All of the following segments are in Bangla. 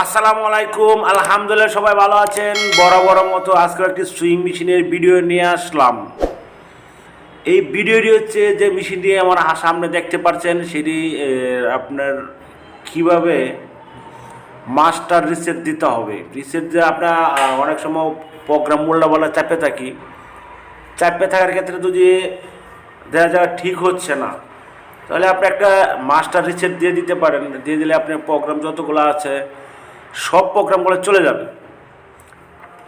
আসসালামু আলাইকুম, আলহামদুলিল্লাহ সবাই ভালো আছেন। বড় বড় মতো আজকে একটি সুইং মেশিনের ভিডিও নিয়ে আসলাম। এই ভিডিওটি হচ্ছে যে মেশিনটি আমার সামনে দেখতে পাচ্ছেন সেটি আপনার কীভাবে মাস্টার রিসেট দিতে হবে। রিসেট যে আপনার অনেক সময় প্রোগ্রাম মোল্লা বলা চাপে থাকি। চাপে থাকার ক্ষেত্রে যদি দেখা যায় ঠিক হচ্ছে না, তাহলে আপনি একটা মাস্টার রিসেট দিয়ে দিতে পারেন। দিয়ে দিলে আপনার প্রোগ্রাম যতগুলো আছে সব প্রোগ্রামগুলো চলে যাবে।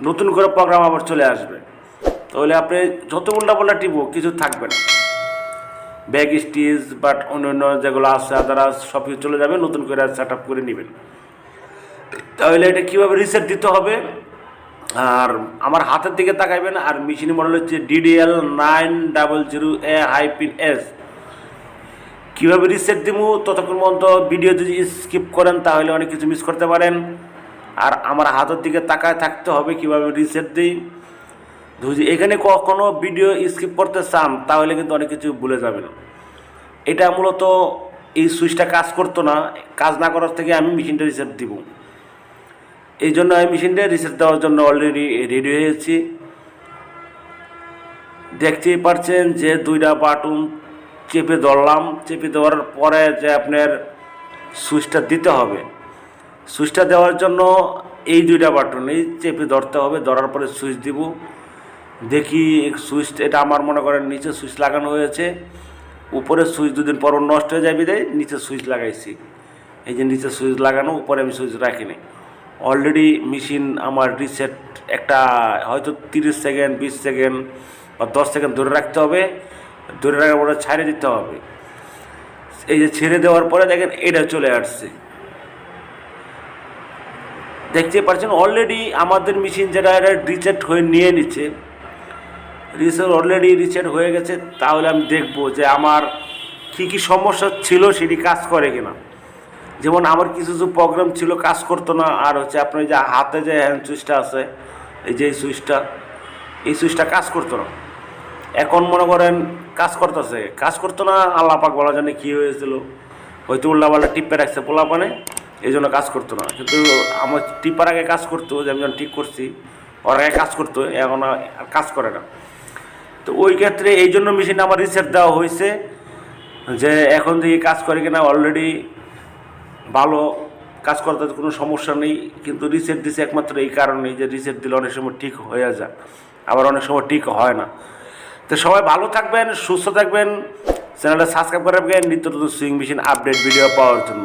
নতুন করে প্রোগ্রাম আবার চলে আসবে। তাহলে আপনি যত উল্টা পাল্টা টিপো, কিছু থাকবে না। ব্যাক স্টিচ বাট অন্য অন্য যেগুলো আছে আদার্স সব কিছু চলে যাবে, নতুন করে সেট আপ করে নেবেন। তাহলে এটা কীভাবে রিসেট দিতে হবে? আর আমার হাতের দিকে তাকাইবেন, আর মেশিন মডেল হচ্ছে DDL nine double zero A hyphen S কীভাবে রিসেট দিব? ততক্ষণ পর্যন্ত ভিডিও যদি স্কিপ করেন, তাহলে অনেক কিছু মিস করতে পারেন। আর আমার হাতের দিকে তাকায় থাকতে হবে, কীভাবে রিসেট দিই? যদি এখানে কখনো ভিডিও স্কিপ করতে চান, তাহলে কিন্তু অনেক কিছু ভুলে যাবেন। এটা মূলত এই সুইচটা কাজ করতো না, কাজ না করার থেকে আমি মেশিনটা রিসেট দিব। এই জন্য আমি মেশিনটা রিসেট দেওয়ার জন্য অলরেডি রেডি হয়েছি দেখতেই পারছেন যে দুইটা বাটন চেপে ধরলাম, চেপে দেওয়ার পরে যে আপনার সুইচটা দিতে হবে। সুইচটা দেওয়ার জন্য এই দুইটা বাটন এই চেপে ধরতে হবে, ধরার পরে সুইচ দিব। দেখি সুইচ এটা আমার মনে করেন নিচে সুইচ লাগানো হয়েছে, উপরে সুইচ দুদিন পর নষ্ট হয়ে যাবে দেয় নিচে সুইচ লাগাইছি। এই যে নিচে সুইচ লাগানো, উপরে আমি সুইচ রাখিনি। অলরেডি মেশিন আমার রিসেট একটা হয়তো তিরিশ সেকেন্ড, বিশ সেকেন্ড বা দশ সেকেন্ড ধরে রাখতে হবে, ধরে রাখার পরে ছাড়ে দিতে হবে। এই যে ছেড়ে দেওয়ার পরে দেখেন এটা চলে আসছে। দেখতে পাচ্ছেন অলরেডি আমাদের মেশিন যেটা এটা রিসেট হয়ে নিয়ে নিচ্ছে রিসেট অলরেডি রিসেট হয়ে গেছে, তাহলে আমি দেখব যে আমার কী কী সমস্যা ছিল সেটি কাজ করে কিনা। যেমন আমার কিছু কিছু প্রোগ্রাম ছিল, কাজ করতো না, আর হচ্ছে আপনার যে হাতে যে হ্যান্ড সুইচটা আছে, এই যে সুইচটা এই সুইচটা কাজ করতো না। এখন মনে করেন কাজ করতেছে, কাজ করতো না, আল্লাহ পাক বলা জানে কী হয়েছিল, হয়তো উল্লাপাল্লা টিপে রাখছে পোলাপানে। এই জন্য কাজ করতো না। কিন্তু আমার টিপার আগে কাজ করতো, যে আমি যখন ঠিক করছি, ওর আগে কাজ করতো, এখন আর কাজ করে না। তো ওই ক্ষেত্রে এই জন্য মেশিন আমার রিসেট দেওয়া হয়েছে, যে এখন থেকে কাজ করে কিনা অলরেডি ভালো কাজ করতে কোনো সমস্যা নেই, কিন্তু রিসেট দিছে একমাত্র এই কারণেই যে রিসেট দিলে অনেক সময় ঠিক হয়ে যায়, আবার অনেক সময় ঠিক হয় না। তো সবাই ভালো থাকবেন, সুস্থ থাকবেন, চ্যানেলটা সাবস্ক্রাইব করে রাখবেন, নিত্য নতুন সুইং মেশিন আপডেট ভিডিও পাওয়ার জন্য।